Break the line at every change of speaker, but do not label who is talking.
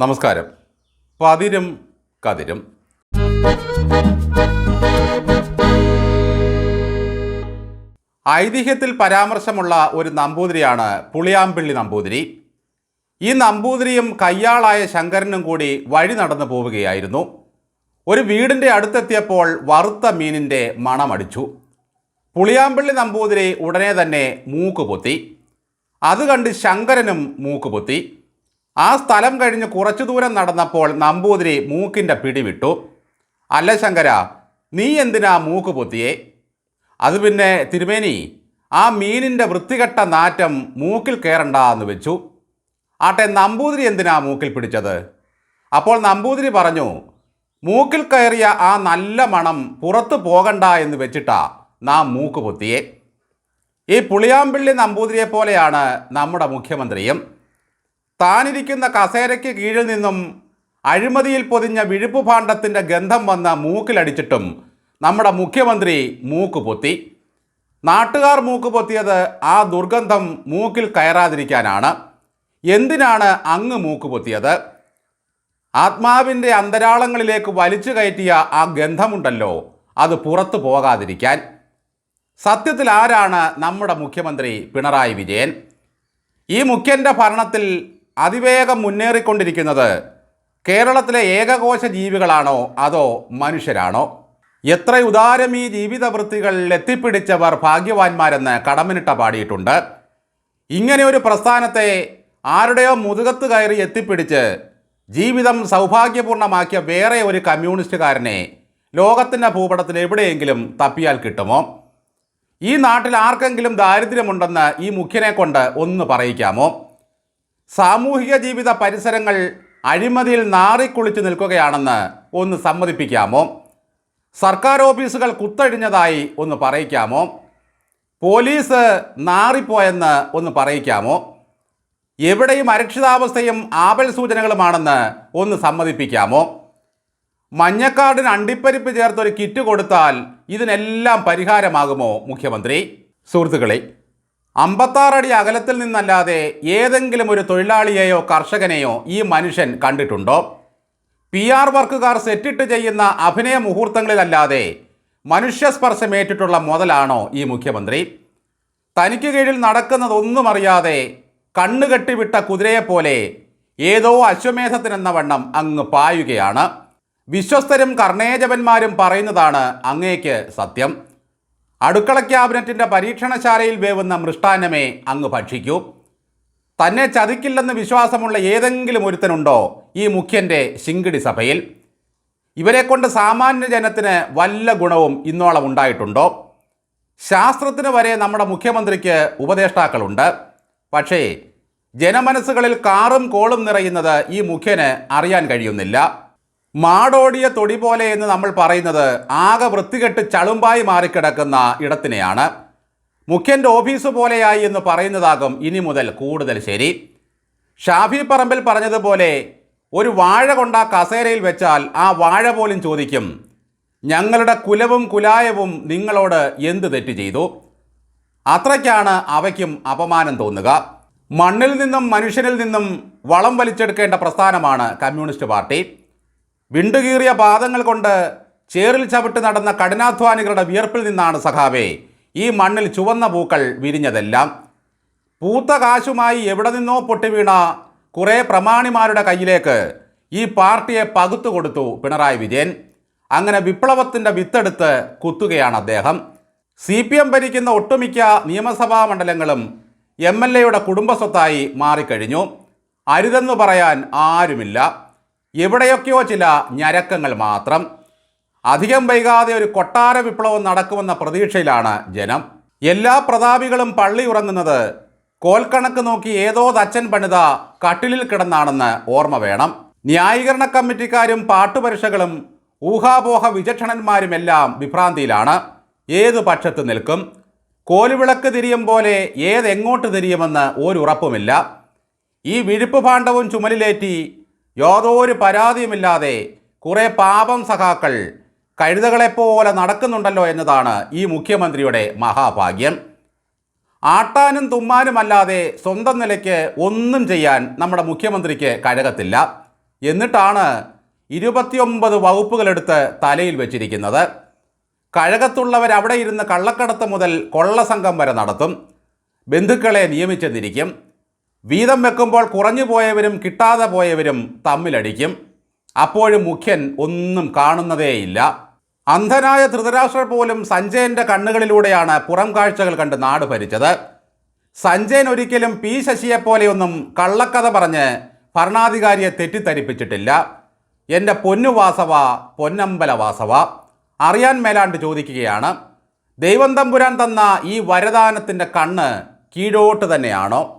നമസ്കാരം. പതിരും കതിരും. ഐതിഹ്യത്തിൽ പരാമർശമുള്ള ഒരു നമ്പൂതിരിയാണ് പുളിയാമ്പിള്ളി നമ്പൂതിരി. ഈ നമ്പൂതിരിയും കയ്യാളായ ശങ്കരനും കൂടി വഴി നടന്നു പോവുകയായിരുന്നു. ഒരു വീടിന്റെ അടുത്തെത്തിയപ്പോൾ വറുത്ത മീനിന്റെ മണമടിച്ചു. പുളിയാമ്പിള്ളി നമ്പൂതിരി ഉടനെ തന്നെ മൂക്ക് പൊത്തി അത് കണ്ട് ശങ്കരനും മൂക്ക് പൊത്തി ആ സ്ഥലം കഴിഞ്ഞ് കുറച്ചു ദൂരം നടന്നപ്പോൾ നമ്പൂതിരി മൂക്കിന്റെ പിടിവിട്ടു. അല്ല ശങ്കര നീ എന്തിനാ മൂക്ക് പൊത്തിയേ? അത് പിന്നെ തിരുമേനി ആ മീനിന്റെ വൃത്തികെട്ട നാറ്റം മൂക്കിൽ കയറണ്ട എന്ന് വെച്ചു. ആട്ടെ നമ്പൂതിരി എന്തിനാ മൂക്കിൽ പിടിച്ചത്? അപ്പോൾ നമ്പൂതിരി പറഞ്ഞു മൂക്കിൽ കയറിയ ആ നല്ല മണം പുറത്തു പോകണ്ട എന്ന് വെച്ചിട്ടാ നാം മൂക്ക് പൊത്തിയേ. ഈ പുളിയാമ്പിള്ളി നമ്പൂതിരിയെ പോലെയാണ് നമ്മുടെ മുഖ്യമന്ത്രിയും. താനിരിക്കുന്ന കസേരയ്ക്ക് കീഴിൽ നിന്നും അഴിമതിയിൽ പൊതിഞ്ഞ വിഴുപ്പ് ഭാണ്ഡത്തിന്റെ ഗന്ധം വന്ന മൂക്കിലടിച്ചിട്ടും നമ്മുടെ മുഖ്യമന്ത്രി മൂക്ക് പൊത്തി. നാട്ടുകാർ മൂക്ക് പൊത്തിയത് ആ ദുർഗന്ധം മൂക്കിൽ കയറാതിരിക്കാനാണ്. എന്തിനാണ് അങ്ങ് മൂക്ക് പൊത്തിയത്? ആത്മാവിന്റെ അന്തരാളങ്ങളിലേക്ക് വലിച്ചു കയറ്റിയ ആ ഗന്ധമുണ്ടല്ലോ അത് പുറത്തു പോകാതിരിക്കാൻ. സത്യത്തിൽ ആരാണ് നമ്മുടെ മുഖ്യമന്ത്രി പിണറായി വിജയൻ? ഈ മുഖ്യന്റെ ഭരണത്തിൽ അതിവേഗം മുന്നേറിക്കൊണ്ടിരിക്കുന്നത് കേരളത്തിലെ ഏകകോശ ജീവികളാണോ അതോ മനുഷ്യരാണോ? എത്ര ഉദാരം ഈ ജീവിതവൃത്തികൾ എത്തിപ്പിടിച്ചവർ ഭാഗ്യവാന്മാരെന്ന് കടമിനിട്ട പാടിയിട്ടുണ്ട്. ഇങ്ങനെ ഒരു പ്രസ്ഥാനത്തെ ആരുടെയോ മുതുകത്ത് കയറി എത്തിപ്പിടിച്ച് ജീവിതം സൗഭാഗ്യപൂർണമാക്കിയ വേറെ ഒരു കമ്മ്യൂണിസ്റ്റുകാരനെ ലോകത്തിന്റെ ഭൂപടത്തിൽ എവിടെയെങ്കിലും തപ്പിയാൽ കിട്ടുമോ? ഈ നാട്ടിൽ ആർക്കെങ്കിലും ദാരിദ്ര്യമുണ്ടെന്ന് ഈ മുഖ്യനെ കൊണ്ട് ഒന്ന് പറയിക്കാമോ? സാമൂഹിക ജീവിത പരിസരങ്ങൾ അഴിമതിയിൽ നാറിക്കുളിച്ചു നിൽക്കുകയാണെന്ന് ഒന്ന് സമ്മതിപ്പിക്കാമോ? സർക്കാർ ഓഫീസുകൾ കുത്തഴിഞ്ഞതായി ഒന്ന് പറയിക്കാമോ? പോലീസ് നാറിപ്പോയെന്ന് ഒന്ന് പറയിക്കാമോ? എവിടെയും അരക്ഷിതാവസ്ഥയും ആപൽ സൂചനകളുമാണെന്ന് ഒന്ന് സമ്മതിപ്പിക്കാമോ? മഞ്ഞക്കാടിന് അണ്ടിപ്പരിപ്പ് ചേർത്തൊരു കിറ്റ് കൊടുത്താൽ ഇതിനെല്ലാം പരിഹാരമാകുമോ മുഖ്യമന്ത്രി? സുഹൃത്തുക്കളെ അമ്പത്താറടി അകലത്തിൽ നിന്നല്ലാതെ ഏതെങ്കിലും ഒരു തൊഴിലാളിയെയോ കർഷകനെയോ ഈ മനുഷ്യൻ കണ്ടിട്ടുണ്ടോ? പി ആർ വർക്കുകാർ സെറ്റിട്ട് ചെയ്യുന്ന അഭിനയ മുഹൂർത്തങ്ങളിലല്ലാതെ മനുഷ്യസ്പർശമേറ്റിട്ടുള്ള മുതലാണോ ഈ മുഖ്യമന്ത്രി? തനിക്ക് കീഴിൽ നടക്കുന്നതൊന്നും അറിയാതെ കണ്ണുകെട്ടിവിട്ട കുതിരയെപ്പോലെ ഏതോ അശ്വമേധത്തിനെന്ന വണ്ണം അങ്ങ് പായുകയാണ്. വിശ്വസ്തരും കർണേജവന്മാരും പറയുന്നതാണ് അങ്ങേക്ക് സത്യം. അടുക്കള ക്യാബിനറ്റിന്റെ പരീക്ഷണശാലയിൽ വേവുന്ന മൃഷ്ടാന്നമേ അങ്ങ് ഭക്ഷിക്കൂ. തന്നെ ചതിക്കില്ലെന്ന് വിശ്വാസമുള്ള ഏതെങ്കിലും ഒരുത്തനുണ്ടോ ഈ മുഖ്യന്റെ ശിങ്കിടി സഭയിൽ? ഇവരെക്കൊണ്ട് സാമാന്യ ജനത്തിന് വല്ല ഗുണവും ഇന്നോളം ഉണ്ടായിട്ടുണ്ടോ? ശാസ്ത്രത്തിന് വരെ നമ്മുടെ മുഖ്യമന്ത്രിക്ക് ഉപദേഷ്ടാക്കളുണ്ട്. പക്ഷേ ജനമനസ്സുകളിൽ കാറും കോളും നിറയുന്നത് ഈ മുഖ്യന് അറിയാൻ കഴിയുന്നില്ല. മാടോടിയ തൊടി പോലെ എന്ന് നമ്മൾ പറയുന്നത് ആകെ വൃത്തികെട്ട് ചളുമ്പായി മാറിക്കിടക്കുന്ന ഇടത്തിനെയാണ്. മുഖ്യന്റെ ഓഫീസ് പോലെയായി എന്ന് പറയുന്നതാകും ഇനി മുതൽ കൂടുതൽ ശരി. ഷാഫി പറമ്പിൽ പറഞ്ഞതുപോലെ ഒരു വാഴ കൊണ്ട കസേരയിൽ വെച്ചാൽ ആ വാഴ പോലും ചോദിക്കും ഞങ്ങളുടെ കുലവും കുലായവും നിങ്ങളോട് എന്ത് തെറ്റ് ചെയ്തു? അത്രയ്ക്കാണ് അവയ്ക്കും അപമാനം തോന്നുക. മണ്ണിൽ നിന്നും മനുഷ്യനിൽ നിന്നും വളം വലിച്ചെടുക്കേണ്ട പ്രസ്ഥാനമാണ് കമ്മ്യൂണിസ്റ്റ് പാർട്ടി. വിണ്ടുകീറിയ പാദങ്ങൾ കൊണ്ട് ചേറിൽ ചവിട്ട് നടന്ന കഠിനാധ്വാനികളുടെ വിയർപ്പിൽ നിന്നാണ് സഖാവേ ഈ മണ്ണിൽ ചുവന്ന പൂക്കൾ വിരിഞ്ഞതെല്ലാം. പൂത്ത കാശുമായി എവിടെ നിന്നോ പൊട്ടിവീണ കുറേ പ്രമാണിമാരുടെ കയ്യിലേക്ക് ഈ പാർട്ടിയെ പകുത്തു കൊടുത്തു പിണറായി വിജയൻ. അങ്ങനെ വിപ്ലവത്തിന്റെ വിത്തെടുത്ത് കുത്തുകയാണ് അദ്ദേഹം. സി പി എം ഭരിക്കുന്ന ഒട്ടുമിക്ക നിയമസഭാ മണ്ഡലങ്ങളും എം എൽ എയുടെ കുടുംബസ്വത്തായി മാറിക്കഴിഞ്ഞു. അരുതെന്ന് പറയാൻ ആരുമില്ല. എവിടെയൊക്കെയോ ചില ഞരക്കങ്ങൾ മാത്രം. അധികം വൈകാതെ ഒരു കൊട്ടാര വിപ്ലവം നടക്കുമെന്ന പ്രതീക്ഷയിലാണ് ജനം. എല്ലാ പ്രതാപികളും പള്ളി ഉറങ്ങുന്നത് കോൽക്കണക്ക് നോക്കി ഏതോ തച്ചൻ പണിത കട്ടിലിൽ കിടന്നാണെന്ന് ഓർമ്മ വേണം. ന്യായീകരണ കമ്മിറ്റിക്കാരും പാട്ടുപരിഷകളും ഊഹാപോഹ വിചക്ഷണന്മാരുമെല്ലാം വിഭ്രാന്തിയിലാണ്. ഏത് പക്ഷത്ത് നിൽക്കും? കോലുവിളക്ക് തിരിയും പോലെ ഏതെങ്ങോട്ട് തിരിയുമെന്ന് ഒരുറപ്പുമില്ല ഈ വിഴുപ്പ് ഭാണ്ഡവും ചുമലിലേറ്റി യാതൊരു പരാതിയുമില്ലാതെ കുറേ പാപം സഖാക്കൾ കഴുതകളെപ്പോലെ നടക്കുന്നുണ്ടല്ലോ എന്നതാണ് ഈ മുഖ്യമന്ത്രിയുടെ മഹാഭാഗ്യം. ആട്ടാനും തുമ്മാനുമല്ലാതെ സ്വന്തം നിലയ്ക്ക് ഒന്നും ചെയ്യാൻ നമ്മുടെ മുഖ്യമന്ത്രിക്ക് കഴകത്തില്ല. എന്നിട്ടാണ് ഇരുപത്തിയൊമ്പത് വകുപ്പുകളെടുത്ത് തലയിൽ വെച്ചിരിക്കുന്നത്. കഴകത്തുള്ളവർ അവിടെ ഇരുന്ന് കള്ളക്കടത്ത് മുതൽ കൊള്ളസംഘം വരെ നടത്തും. ബന്ധുക്കളെ നിയമിച്ചെന്നിരിക്കും. വീതം വെക്കുമ്പോൾ കുറഞ്ഞു പോയവരും കിട്ടാതെ പോയവരും തമ്മിലടിക്കും. അപ്പോഴും മുഖ്യൻ ഒന്നും കാണുന്നതേയില്ല. അന്ധനായ ധൃതരാഷ്ട്രർ പോലും സഞ്ജയന്റെ കണ്ണുകളിലൂടെയാണ് പുറം കാഴ്ചകൾ കണ്ട് നാട് ഭരിച്ചത്. സഞ്ജയൻ ഒരിക്കലും പി ശശിയെപ്പോലെയൊന്നും കള്ളക്കഥ പറഞ്ഞ് ഭരണാധികാരിയെ തെറ്റിദ്ധരിപ്പിച്ചിട്ടില്ല. എന്റെ പൊന്നുവാസവ പൊന്നമ്പല വാസവ അറിയാൻ മേലാണ്ട് ചോദിക്കുകയാണ്. ദൈവം തമ്പുരാൻ തന്ന ഈ വരദാനത്തിന്റെ കണ്ണ് കീഴോട്ട് തന്നെയാണോ?